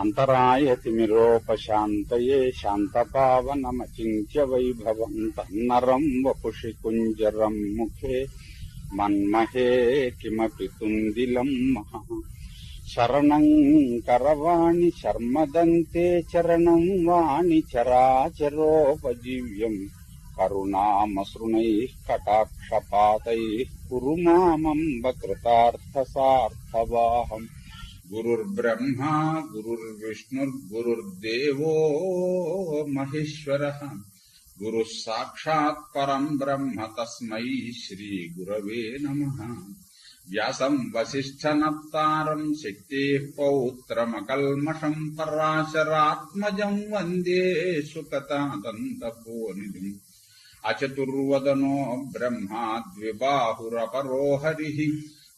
अन्तरायतिमिरोपशान्तये शान्तपावनमचिन्त्य वैभवम् तन्नरम् वपुषि कुञ्जरम् मुखे मन्महे किमपि तुन्दिलम् मह। शरणम् करवाणि शर्मदन्ते चरणम् वाणि चराचरोपजीव्यम् करुणामसृणैः कटाक्षपातैः कुरु मामम्ब कृतार्थसार्थवाहम् गुरुर्ब्रह्मा गुरुर्विष्णुर्गुरुर्देवो महेश्वर। गुरु साक्षात् परम ब्रह्म तस्म श्रीगुरवे नमः। व्यासम् वसिष्ठनप्तारम् शक्तेः पौत्रमकल्मषम् पराशरात्मजम् वंदे सुकतादन्तपोनिधिम् अचतुर्वदनो ब्रह्मा द्विबाहुरपरो हरि।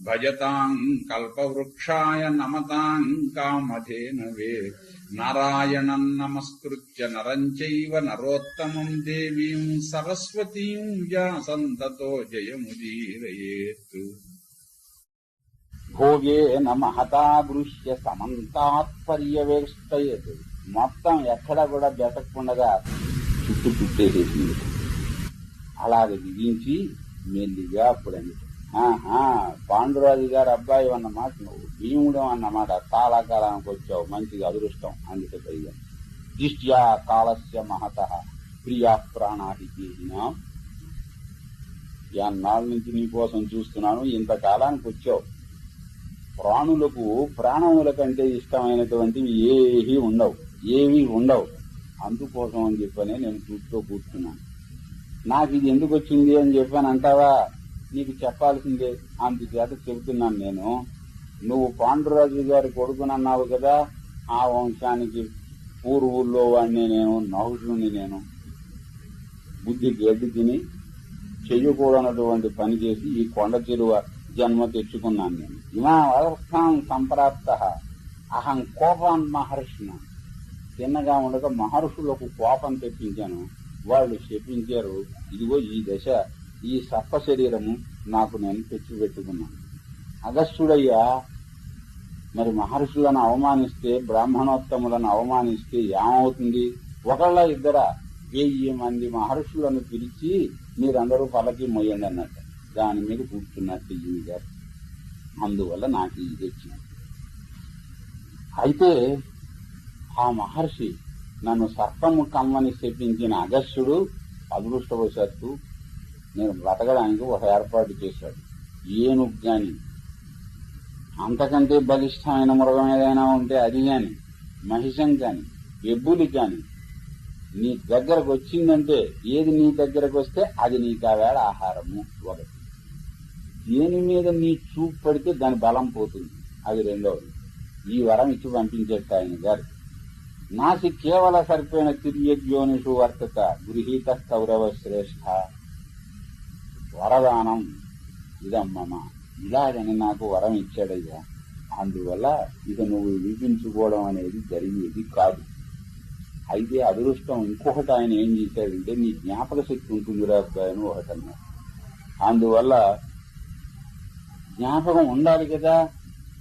భజతాం కల్పవృక్షాయ నమతాం కామధేనవే నారాయణం నమస్కృత్య నరం చైవ నరోత్తమం దేవీం సరస్వతీం వ్యాసంతతో జయముదీరయేత్ భోగేన మహతాగృహ్య సమంతాత్ పర్యవేష్టయత్ మొత్తం ఎక్కడ కూడా బెతకకుండా చుట్టూ చుట్టేసేసింది అలాగే బిగించి మెల్లిగా అప్పుడని పాండురాజు గారు అబ్బాయి అన్నమాట నువ్వు భీముడు అన్నమాట కాలాకాలానికి వచ్చావు మంచిగా అదృష్టం అందుకే పైగా దిష్ట్యా కాలస్య మహత ప్రియా ప్రాణాది నాళ్ళ నుంచి నీకోసం చూస్తున్నాను ఇంతకాలానికి వచ్చావు. ప్రాణులకు ప్రాణముల కంటే ఇష్టమైనటువంటివి ఏవి ఉండవు ఏవి ఉండవు. అందుకోసం అని చెప్పనే నేను చూస్తూ కూర్చున్నాను. నాకు ఇది ఎందుకు వచ్చింది అని చెప్పాను అంటావా? నీకు చెప్పాల్సిందే. అందుచేత చెబుతున్నాను నేను. నువ్వు పాండురాజు గారి కొడుకునన్నావు కదా ఆ వంశానికి పూర్వుల్లో వాడిని నేను నహుషుని నేను. బుద్ధి గడ్డి తిని చెయ్యకూడనటువంటి పని చేసి ఈ కొండ చెరువ జన్మ తెచ్చుకున్నాను నేను. ఇమా సంప్రాప్త. అహం కోపాన్ మహర్షిన. చిన్నగా ఉండగా మహర్షులకు కోపం తెప్పించాను. వాళ్ళు శపించారు ఇదిగో ఈ దశ. ఈ సర్ప శరీరము నాకు నేను తెచ్చిపెట్టుకున్నాను అగస్త్యుడయ్యా మరి మహర్షులను అవమానిస్తే బ్రాహ్మణోత్తములను అవమానిస్తే ఏమవుతుంది? ఒకళ్ళ ఇద్దరా వెయ్యి మంది మహర్షులను పిలిచి మీరందరూ పలకి మొయ్యండి అన్నట్టు. దాని మీద కూర్చున్నట్టు ఈ గారు. అందువల్ల నాకు ఇది వచ్చింది. అయితే ఆ మహర్షి నన్ను సర్పము కమ్మని శపించిన అగస్త్యుడు అదృష్టవశాత్తు నేను బ్రతకడానికి ఒక ఏర్పాటు చేశాడు. ఏనుగు గాని అంతకంటే బలిష్టమైన మృగం ఏదైనా ఉంటే అది గాని మహిషం కాని ఎబ్బులి కాని నీ దగ్గరకు వచ్చిందంటే ఏది నీ దగ్గరకు వస్తే అది నీకు ఆవేళ వేళ ఆహారము ఒకటి. దేని మీద నీ చూపు పడితే దాని బలం పోతుంది. అది రెండవది. ఈ వరం ఇచ్చి పంపించేట ఆయన గారు. నాసి కేవల సర్పేణ తిర్యజ్యోనిషు వర్తత గృహీత కౌరవ శ్రేష్ఠ. వరదానం. ఇదమ్మమ్మ ఇలాగని నాకు వరం ఇచ్చాడయ్యా. అందువల్ల ఇక నువ్వు వినిపించుకోవడం అనేది జరిగేది కాదు. అయితే అదృష్టం ఇంకొకటి ఆయన ఏం చేశాడంటే నీ జ్ఞాపక శక్తి ఉంటుందిరా అబ్బాయి అని అందువల్ల జ్ఞాపకం ఉండాలి కదా.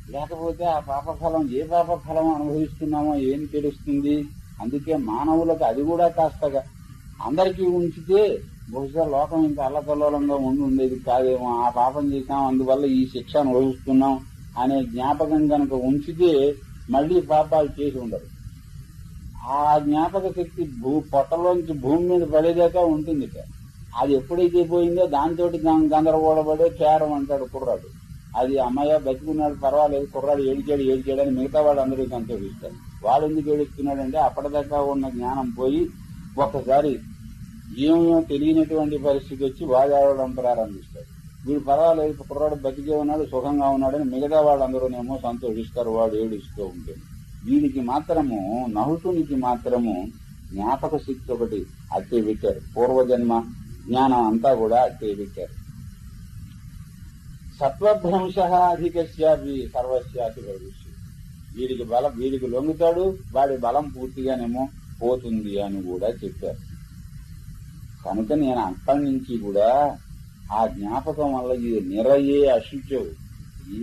లేకపోతే ఆ పాపఫలం ఏ పాపఫలం అనుభవిస్తున్నామో ఏం తెలుస్తుంది? అందుకే మానవులకు అది కూడా కాస్తగా. అందరికీ ఉంచితే బహుశా లోకం ఇంత అల్లకల్లోలంగా ఉండి ఉండేది కాదేమో. ఆ పాపం చేసాం అందువల్ల ఈ శిక్ష అనుభవిస్తున్నాం అనే జ్ఞాపకం కనుక ఉంచితే మళ్ళీ పాపాలు చేసి ఉండరు. ఆ జ్ఞాపక శక్తి భూ పొట్టలోంచి భూమి మీద పడేదాకా ఉంటుంది అది ఎప్పుడైతే పోయిందో దాంతో గందరగోళపడే కేరం అంటాడు కుర్రాడు. అది అమ్మాయ బతికున్నాడు పర్వాలేదు కుర్రాడు ఏడిచాడు ఏడిచాడు అని మిగతా వాళ్ళు అందరూ సంతోషిస్తారు వాడు ఎందుకు ఏడుస్తున్నాడంటే అప్పటిదాకా ఉన్న జ్ఞానం పోయి ఒక్కసారి ఏమో తెలియనటువంటి పరిస్థితి వచ్చి వాడు ఏడవడం ప్రారంభిస్తాడు వీడు పర్వాలేదు కుర్రాడు బతికే ఉన్నాడు సుఖంగా ఉన్నాడని మిగతా వాళ్ళందరూనేమో సంతోషిస్తారు వాడు ఏడుస్తూ ఉంటే వీడికి మాత్రము నహుతునికి మాత్రము జ్ఞాపక శక్తి ఒకటి అట్టే పెట్టారు. పూర్వజన్మ జ్ఞానం అంతా కూడా అట్టే పెట్టారు. సత్వభ్రంశ అధికస్యాపి సర్వస్యాపి భవిష్యత్ వీడికి బలం వీడికి లొంగుతాడు వాడి బలం పూర్తిగానేమో పోతుంది అని కూడా చెప్పారు. కనుక నేను అంతం నుంచి కూడా ఆ జ్ఞాపకం వల్ల ఇది నిరయే అశుచవు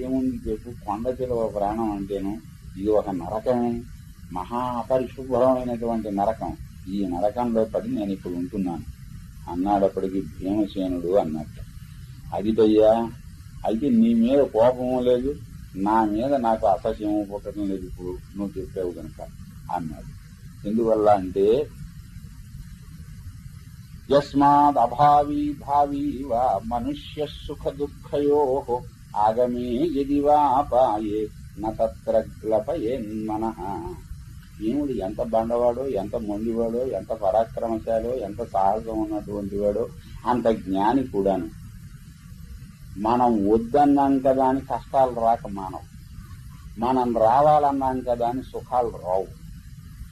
ఏముంది చెప్పు? కొండ చిలువ ప్రాణం అంటేను ఇది ఒక నరకమే. మహా అపరిశుభ్రమైనటువంటి నరకం. ఈ నరకంలో పడి నేను ఇప్పుడు ఉంటున్నాను. అన్నాడప్పటికి భీమసేనుడు అన్నట్టు. అదిటయ్యా అయితే నీ మీద కోపము లేదు. నా మీద నాకు అసహ్యము పుట్టడం లేదు. ఇప్పుడు నువ్వు చెప్పావు కనుక అన్నాడు. ఎందువల్ల అంటే యస్మాదభావీ భావీ వా మనుష్య సుఖ దుఃఖయో ఆగమే యది వా పాయే నత్ర గ్లపయేన్మన భీముడు ఎంత బండవాడో ఎంత మొండివాడో ఎంత పరాక్రమశాలో ఎంత సాహసం ఉన్నటువంటి వాడో అంత జ్ఞాని కూడాను. మనం వద్దన్నాం కదా అని కష్టాలు రాక మానవు. మనం రావాలన్నాం కదా అని సుఖాలు రావు.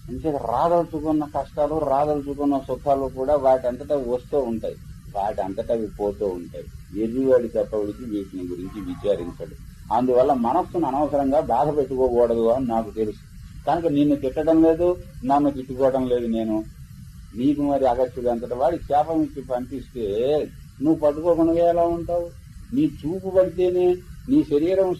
అంటే రాదలుచుకున్న కష్టాలు రాదలుచుకున్న సుఖాలు కూడా వాటి అంతటా వస్తూ ఉంటాయి. వాటి అంతటా అవి పోతూ ఉంటాయి. ఎదురువాడి చెప్పడికి వీటిని గురించి విచారించడు. అందువల్ల మనస్సును అనవసరంగా బాధ పెట్టుకోకూడదు అని నాకు తెలుసు. కనుక నిన్ను తిట్టడం లేదు నన్ను తిట్టుకోవడం లేదు నేను. నీకు మరి అగత్యుడు అంతటా వాడి శాపం ఇచ్చి పంపిస్తే నువ్వు పట్టుకోకుండా ఎలా ఉంటావు? నీ చూపు పడితేనే నీ శరీరం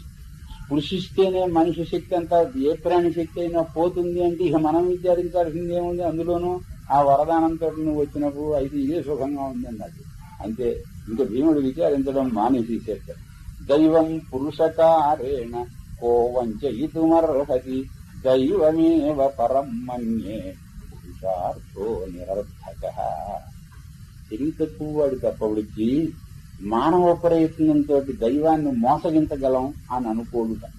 కృషిస్తేనే మనిషి శక్తి అంతా ఏ ప్రాణి శక్తి అయినా పోతుంది అంటే ఇక మనం విచారించాల్సింది ఏముంది? అందులోనూ ఆ వరదానంతో నువ్వు వచ్చినప్పుడు అయితే ఇదే సుఖంగా ఉంది అన్నది అంతే ఇంకా భీముడు విచారించడం మానేసి చేస్తాడు దైవం పురుషకారేణ కో వంచయితుమర్హతి దైవమేవ పరం మన్యే పురుషార్థో నిరర్థక. తెలివి తక్కువ వాడు మానవ ప్రయత్నంతో దైవాన్ని మోసగించగలం అని అనుకోడుట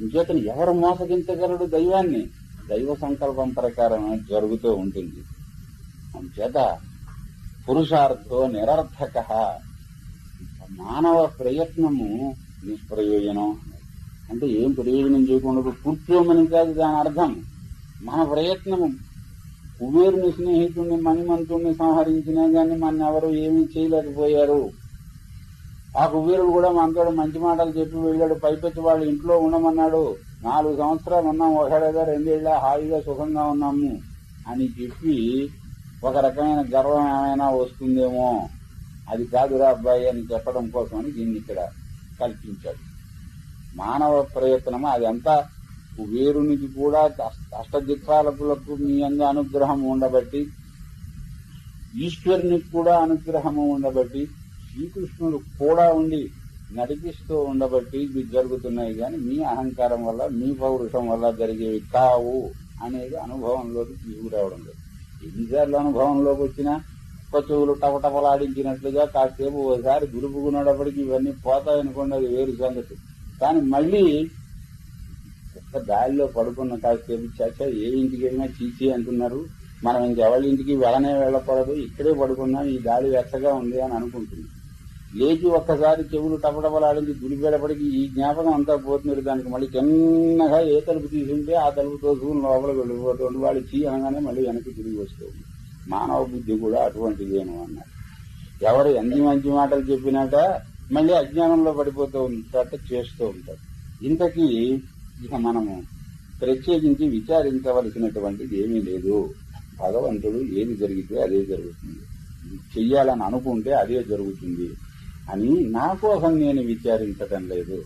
ఇంచేతను ఎవరు మోసగించగలడు దైవాన్ని? దైవ సంకల్పం ప్రకారం జరుగుతూ ఉంటుంది. అంచేత పురుషార్థో నిరర్థక. మానవ ప్రయత్నము నిష్ప్రయోజనం. అంటే ఏం ప్రయోజనం చేయకుండా కూర్చోమని కాదు దాని అర్థం. మన ప్రయత్నము. కుబేరుని స్నేహితుడిని మణిమంతుడిని సంహరించినా గాని మన ఎవరు ఏమీ చేయలేకపోయారు. ఆ కుబేరుడు కూడా మనతో మంచి మాటలు చెప్పి వెళ్ళాడు. పైపెచ్చి వాళ్ళు ఇంట్లో ఉండమన్నాడు. నాలుగు సంవత్సరాలు ఉన్నాం. ఒకడేదో రెండేళ్ళ హాయిగా సుఖంగా ఉన్నాము అని చెప్పి ఒక రకమైన గర్వం ఏమైనా వస్తుందేమో అది కాదురా అబ్బాయి అని చెప్పడం కోసమని దీన్ని ఇక్కడ కల్పించాడు. మానవ ప్రయత్నం అదంతా అంతా కుబేరునికి కూడా అష్టదిక్పాలకులకు మీ అందు అనుగ్రహం ఉండబట్టి ఈశ్వరునికి కూడా అనుగ్రహము ఉండబట్టి శ్రీకృష్ణుడు కూడా ఉండి నడిపిస్తూ ఉండబట్టి ఇవి జరుగుతున్నాయి కానీ మీ అహంకారం వల్ల మీ పౌరుషం వల్ల జరిగేవి కావు అనేది అనుభవంలోకి తీసుకురావడం లేదు. ఎన్నిసార్లు అనుభవంలోకి వచ్చినా పశువులు టపటపలాడించినట్లుగా కాసేపు ఒకసారి దులుపుకున్నప్పటికీ ఇవన్నీ పోతాయనుకోండి అది వేరు సంగతి. కానీ మళ్ళీ ఒక్క గాలిలో పడుకున్న కాసేపు చచ్చ ఏ ఇంటికి వెళ్ళినా చీచి అంటున్నారు. మనం ఇంకెవరి ఇంటికి వెళ్ళనే వెళ్ళకూడదు. ఇక్కడే పడుకున్నాం ఈ గాలి వెచ్చగా ఉంది అని అనుకుంటుంది లేచి ఒక్కసారి చెవులు టపటపలాడింది గుడిపేటప్పటికి ఈ జ్ఞాపకం అంతా పోతున్నారు. దానికి మళ్ళీ చిన్నగా ఏ తలుపు తీసుంటే ఆ తలుపుతో సూర్యుని లోపలికి వెళ్ళిపోతుంది. వాడు చీ అనగానే మళ్ళీ వెనక్కి తిరిగి వస్తుంది. మానవ బుద్ధి కూడా అటువంటిదేను అన్నారు. ఎవరు ఎన్ని మంచి మాటలు చెప్పినాక మళ్ళీ అజ్ఞానంలో పడిపోతూ ఉంటాట చేస్తూ ఉంటారు. ఇంతకీ ఇక మనము ప్రత్యేకించి విచారించవలసినటువంటిది ఏమీ లేదు. భగవంతుడు ఏది జరిగితే అదే జరుగుతుంది. చెయ్యాలని అనుకుంటే అదే జరుగుతుంది. అని నా కోసం నేను విచారించటం లేదు.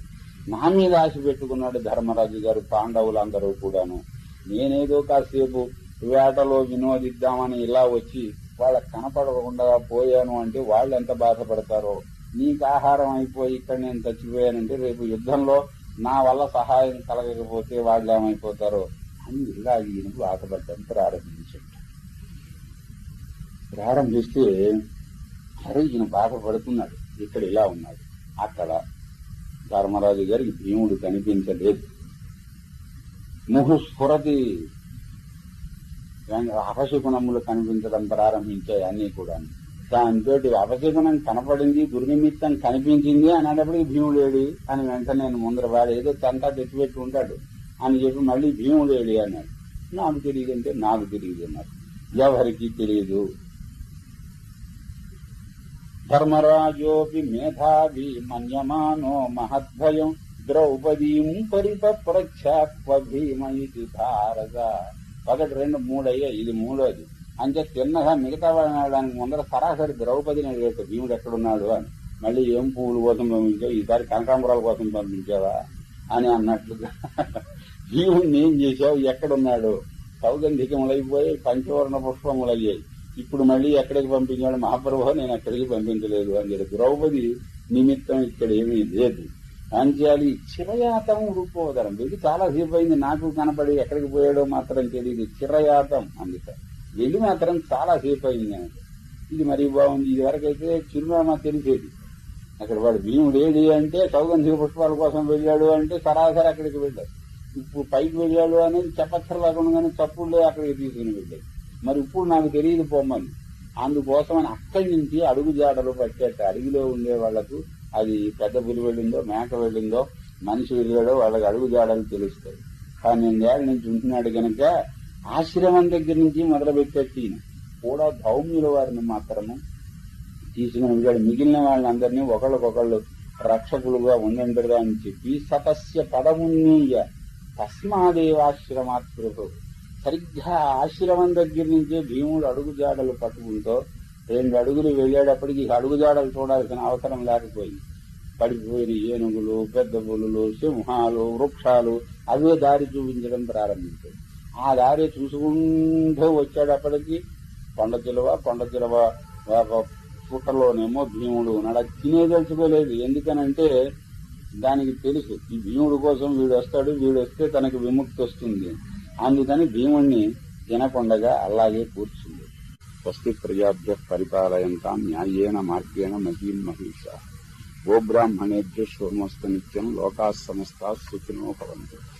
నా మీద ఆశ పెట్టుకున్నాడు ధర్మరాజు గారు పాండవులందరూ కూడాను. నేనేదో కాసేపు వేటలో వినోదిద్దామని ఇలా వచ్చి వాళ్ళకి కనపడకుండా పోయాను అంటే వాళ్ళు ఎంత బాధపడతారో. నీకు ఆహారం అయిపోయి ఇక్కడ నేను చచ్చిపోయానంటే రేపు యుద్ధంలో నా వల్ల సహాయం కలగకపోతే వాళ్ళు ఏమైపోతారో అని ఇలా ఈయన బాధపడటం ప్రారంభించాడు. ప్రారంభిస్తే అరే ఈయన బాధపడుతున్నాడు. ఇక్కడ ఇలా ఉన్నాడు. అక్కడ ధర్మరాజు గారికి భీముడు కనిపించలేదు. ముహుస్ఫురతి అపశకునములు కనిపించడం ప్రారంభించాయి అన్ని కూడా దాంతో అపశకునం కనపడింది దుర్నిమిత్తం కనిపించింది అనేటప్పటికి భీముడేడి అని వెంటనే నేను ముందర వాడు ఏదో తంతా తెచ్చిపెట్టి ఉంటాడు. అని చెప్పి మళ్ళీ భీముడేడి అన్నాడు. నాకు తెలియదు అంటే నాకు తెలియదు అన్నారు. ఎవరికి తెలియదు? ధర్మరాజోపి మేధావి మన్యమానో మహద్భయం ద్రౌపదీం పరిపప్రచ్ఛాక్వ భీమ ఇది భారత ఒకటి రెండు మూడు అయ్యాయి ఇది మూడోది. అంటే తిన్నగా మిగతా వాళ్ళని ముందర సరాసరి ద్రౌపదిని అడిగాడు భీముడు ఎక్కడున్నాడు అని. మళ్ళీ ఏం పువ్వుల కోసం పంపించావు? ఈసారి కనకాంబరాల కోసం పంపించావా? అని అన్నట్లుగా భీముడిని ఏం చేశావు? ఎక్కడున్నాడు? సౌగంధికములైపోయి పంచవర్ణ పుష్పములయ్యాయి. ఇప్పుడు మళ్ళీ ఎక్కడికి పంపించాడు? మహాప్రభు నేను ఎక్కడికి పంపించలేదు అని చెప్పి ద్రౌపది నిమిత్తం ఇక్కడ ఏమీ లేదు. అంచేయాలి చిరయాతం రూపోదరం. వెళ్ళి చాలా సేపు అయింది నాకు కనపడి ఎక్కడికి పోయాడో మాత్రం తెలియదు చిరయాతం అందుకే. వెళ్ళి మాత్రం చాలా సేపు అయింది ఇది మరీ బాగుంది. ఇది వరకైతే చిరునామా తెలిసేది. అక్కడ వాడు భీముడేడి అంటే సౌగంధిక పుష్పాల కోసం వెళ్ళాడు అంటే సరాసరి అక్కడికి వెళ్ళాడు. ఇప్పుడు పైకి వెళ్ళాడు అనేది చెప్పక్కర్లేకుండా తప్పులే అక్కడికి తీసుకుని వెళ్ళాడు. మరి ఇప్పుడు నాకు తెలియదు పొమ్మని అందుకోసమని అక్కడి నుంచి అడుగుజాడలు పట్టేట అడవిలో ఉండే వాళ్ళకు అది పెద్ద పులి వెళ్ళిందో మేక వెళ్ళిందో మనిషి వెళ్ళాడో వాళ్ళకి అడుగుజాడలు తెలుస్తాయి. పన్నెండేళ్ళ నుంచి ఉంటున్నాడు గనక ఆశ్రమం దగ్గర నుంచి మొదలు ఈయన. కూడా ధౌమ్యుల వారిని మాత్రము తీసుకుని వెళ్ళాడు. మిగిలిన వాళ్ళందరినీ ఒకళ్ళకొకళ్ళు రక్షకులుగా ఉండండిరా అని చెప్పి సతస్య పదమున్నీయ తస్మాదేవాశ్రమాత్రుడు. సరిగ్గా ఆశ్రమం దగ్గర నుంచే భీముడు అడుగు జాడలు పట్టుకుంటూ రెండు అడుగులు వెళ్ళేటప్పటికి అడుగుజాడలు అడుగు జాడలు చూడాల్సిన అవసరం లేకపోయింది. పడిపోయిన ఏనుగులు పెద్ద పులులు సింహాలు వృక్షాలు అవే దారి చూపించడం ప్రారంభించాయి. ఆ దారి చూసుకుంటూ వచ్చేటప్పటికి కొండ చిలువ కొండ చిలువ పుట్టలోనేమో భీముడు నడ తినేదలుచుకోలేదు ఎందుకనంటే దానికి తెలుసు ఈ భీముడు కోసం వీడు వస్తాడు వీడు వస్తే తనకు విముక్తి వస్తుంది. అందుకని భీముణ్ణి తినకుండగా అలాగే కూర్చుంది. స్వస్తి ప్రజాభ్య పరిపాలయంతా న్యాయేన మార్గేణ మహీం మహిష. గోబ్రాహ్మణేభ్య శోమస్త నిత్యం లోకా సమస్త సుఖినో భవంతు.